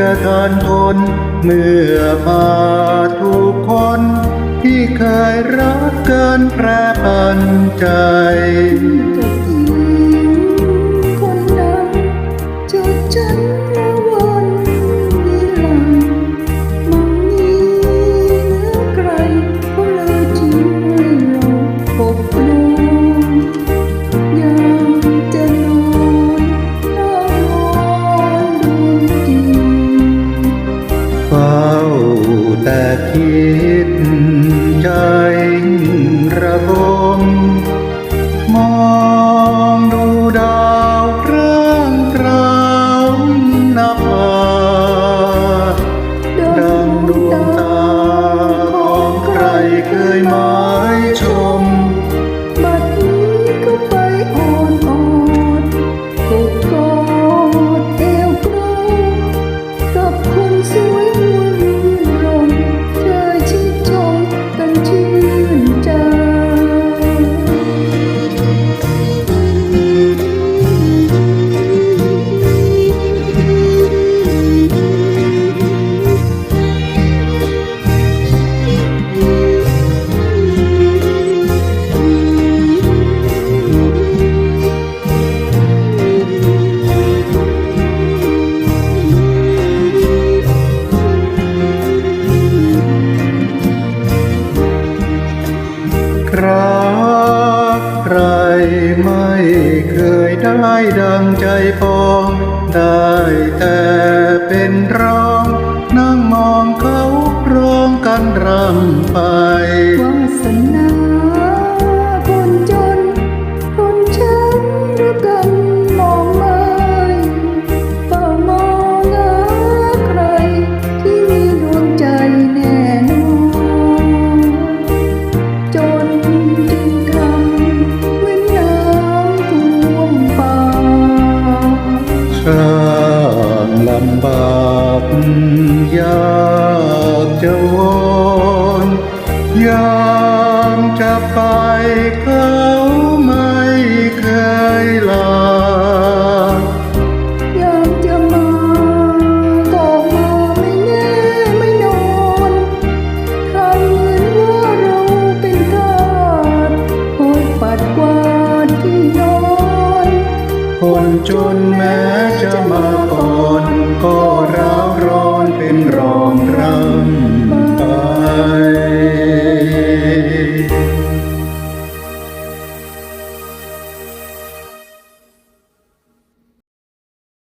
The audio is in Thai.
จะทนทน เมื่อมาถูกคน ที่เคยรักเกินแปรปันใจ แต่คิดใจระบม ใครไม่เคยได้ดังใจปอง ได้แต่เป็นร้อง นั่งมองเขาร้องกันรำไป ช่างลำบากยากจะวอนยามจะไปเขาไม่เคยลาอยากจะมาก็มาไม่แน่ไม่นอนทำเหมือนว่าเราเป็นทาสคอยปัดกวาดที่นอนคนจนแม้จะมาก่อนก็